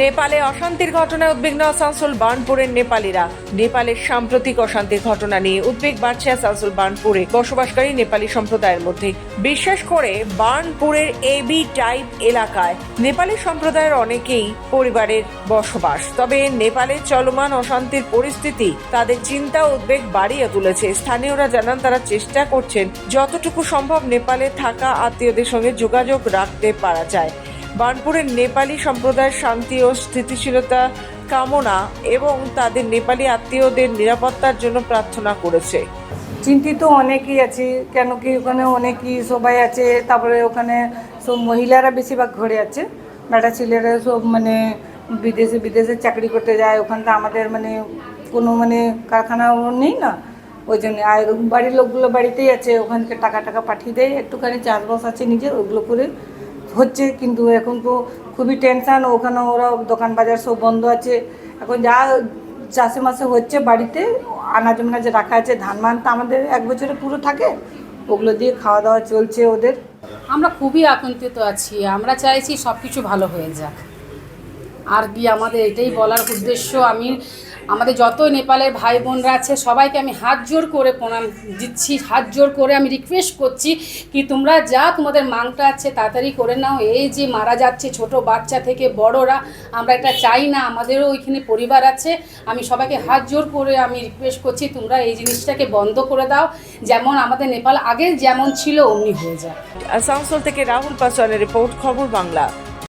নেপালে অশান্তির ঘটনায় উদ্বিগ্ন আসানসোল বার্নপুরের নেপালিরা। নেপালের সাম্প্রতিক অশান্তির ঘটনা নিয়ে উদ্বেগ বাড়ছে আসানসোল বার্নপুরে বসবাসকারী নেপালি সম্প্রদায়ের মধ্যে। বিশেষ করে বার্নপুরের এবি টাইপ এলাকায়। নেপালি সম্প্রদায়ের অনেকেই পরিবারের বসবাস। তবে নেপালে চলমান অশান্তির পরিস্থিতি তাদের চিন্তা উদ্বেগ বাড়িয়ে তুলেছে। স্থানীয়রা জানান তারা চেষ্টা করছেন যতটুকু সম্ভব নেপালে থাকা আত্মীয়দের সঙ্গে যোগাযোগ রাখতে পারা যায়। বার্নপুরের নেপালি সম্প্রদায়ের শান্তি ও স্থিতিশীলতা কামনা এবং তাদের নেপালি আত্মীয়দের নিরাপত্তার জন্য প্রার্থনা করেছে। চিন্তিত অনেকেই আছে, কেন কি ওখানে অনেকই সবাই আছে, তারপরে ওখানে সব মহিলারা বেশিরভাগ ঘরে আছে। বেটা ছেলেরা সব মানে বিদেশে বিদেশে চাকরি করতে যায় ওখানটা আমাদের মানে কোনো মানে কারখানাও নেই না। ওই জন্য আর বাড়ির লোকগুলো বাড়িতেই আছে, ওখানকে টাকা টাকা পাঠিয়ে দেয়, একটুখানি চাষবাস আছে নিজের, ওগুলো করে হচ্ছে, কিন্তু এখন তো খুবই টেনশান ওখানে ওরা দোকান বাজার সব বন্ধ আছে। এখন যা চাষে মাসে হচ্ছে বাড়িতে, আনাজ মানাজ রাখা আছে, ধান মান তো আমাদের এক বছরে পুরো থাকে, ওগুলো দিয়ে খাওয়া দাওয়া চলছে ওদের। আমরা খুবই আতঙ্কিত আছি, আমরা চাইছি সব কিছু ভালো হয়ে যাক। আর কি আমাদের এটাই বলার উদ্দেশ্য, আমি আমাদের যত নেপালের ভাই বোনরা আছে, সবাইকে আমি হাত জোর করে প্রণাম দিচ্ছি, হাত জোর করে আমি রিকোয়েস্ট করছি কি তোমরা যা তোমাদের মাংটা আছে তাড়াতাড়ি করে নাও। এই যে মারা যাচ্ছে ছোট বাচ্চা থেকে বড়রা, আমরা এটা চাই না, আমাদেরও ওইখানে পরিবার আছে। আমি সবাইকে হাত জোর করে আমি রিকোয়েস্ট করছি, তোমরা এই জিনিসটাকে বন্ধ করে দাও। যেমন আমাদের নেপাল আগে যেমন ছিল, অমনি হয়ে যায়। আসানসোল থেকে রাহুল পাসওয়ানের রিপোর্ট, খবর বাংলা।